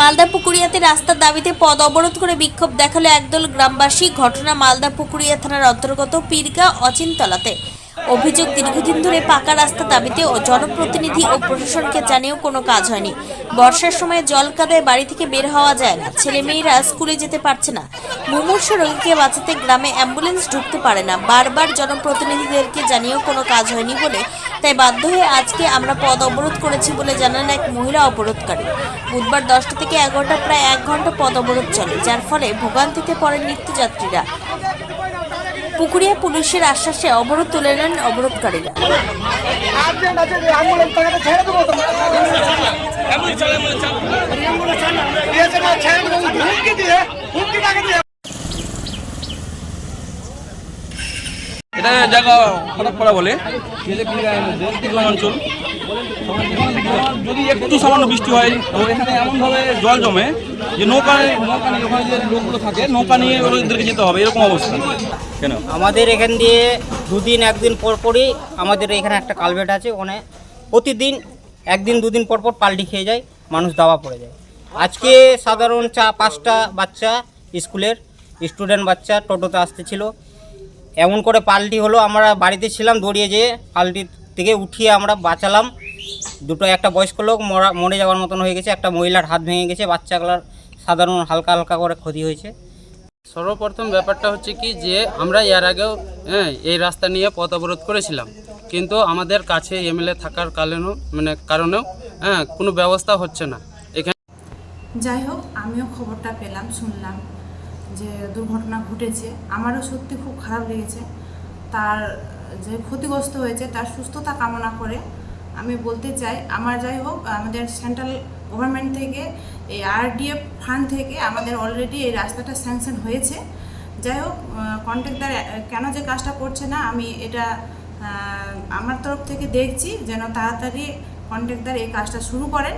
মালদা পুকুরিয়াতে রাস্তার দাবিতে পদ অবরোধ করে বিক্ষোভ দেখাল একদল গ্রামবাসী। ঘটনা মালদা পুকুরিয়া থানার অন্তর্গত পীরগা অচিনতলাতে। অভিযোগ, দীর্ঘদিন ধরে পাকা রাস্তা দাবিতে ও জনপ্রতিনিধি ও প্রশাসনকে জানিয়েও কোনো কাজ হয়নি। বর্ষার সময় জল কাদায় বাড়ি থেকে বের হওয়া যায় না। ছেলেমেয়েরা স্কুলে যেতে পারছে না। মুমূর্ষ রোগীকে বাঁচাতে গ্রামে অ্যাম্বুলেন্স ঢুকতে পারে না। বারবার জনপ্রতিনিধিদেরকে জানিয়েও কোনো কাজ হয়নি বলে তাই বাধ্য হয়ে আজকে আমরা পদ অবরোধ করেছি বলে জানান এক মহিলা অবরোধকারী। বুধবার দশটা থেকে এগারোটা প্রায় এক ঘণ্টা পদ অবরোধ চলে, যার ফলে ভোগান্তিতে পড়েন নিত্যযাত্রীরা। পুকুরিয়া পুলিশের আশ্বাসে অবরোধ তুলে নেন অবরোধকারীরা টাকা দিয়ে এটা জায়গা খারাপ করা বলে। অঞ্চল যদি একটু সামান্য বৃষ্টি হয় তো এখানে এমনভাবে জল জমে যে নৌকা নৌকা নিয়ে ওখানে যে লোকগুলো থাকে, নৌকা নিয়ে ওদেরকে যেতে হবে, এরকম অবস্থা। কেন? আমাদের এখান দিয়ে দুদিন, একদিন পর পরই আমাদের এখানে একটা কালভেট আছে, ওখানে প্রতিদিন, একদিন, দুদিন পর পর পাল্টি খেয়ে যায়, মানুষ দাওয়া পড়ে যায়। আজকে সাধারণ চা, পাঁচটা বাচ্চা স্কুলের, স্টুডেন্ট বাচ্চা টোটোতে আসতেছিল এমন করে পাল্টি হলো আমরা বাড়িতে ছিলাম দৌড়িয়ে যেয়ে পাল্টি থেকে উঠিয়ে আমরা বাঁচালাম। দুটো একটা বয়স্ক লোক মরা মরে যাওয়ার মতন হয়ে গেছে একটা মহিলার হাত ভেঙে গেছে বাচ্চাগুলার সাধারণ হালকা হালকা করে ক্ষতি হয়েছে। সর্বপ্রথম ব্যাপারটা হচ্ছে কি যে আমরা এর আগেও হ্যাঁ এই রাস্তা নিয়ে পথ অবরোধ করেছিলাম। কিন্তু আমাদের কাছে এমএলএ থাকার কারণেও মানে কারণেও হ্যাঁ কোনো ব্যবস্থা হচ্ছে না। এখানে যাই হোক আমিও খবরটা পেলাম শুনলাম। যে দুর্ঘটনা ঘটেছে, আমারও সত্যি খুব খারাপ লেগেছে। তার যে ক্ষতিগ্রস্ত হয়েছে, তার সুস্থতা কামনা করে আমি বলতে চাই, আমার যাই হোক, আমাদের সেন্ট্রাল গভর্নমেন্ট থেকে, এই আরডিএফ ফান্ড থেকে আমাদের অলরেডি এই রাস্তাটা স্যাংশন হয়েছে। যাই হোক কন্ট্রাক্টর কেন যে কাজটা করছে না, আমি এটা আমার তরফ থেকে দেখছি, যেন তাড়াতাড়ি কন্ট্রাক্টর এই কাজটা শুরু করেন।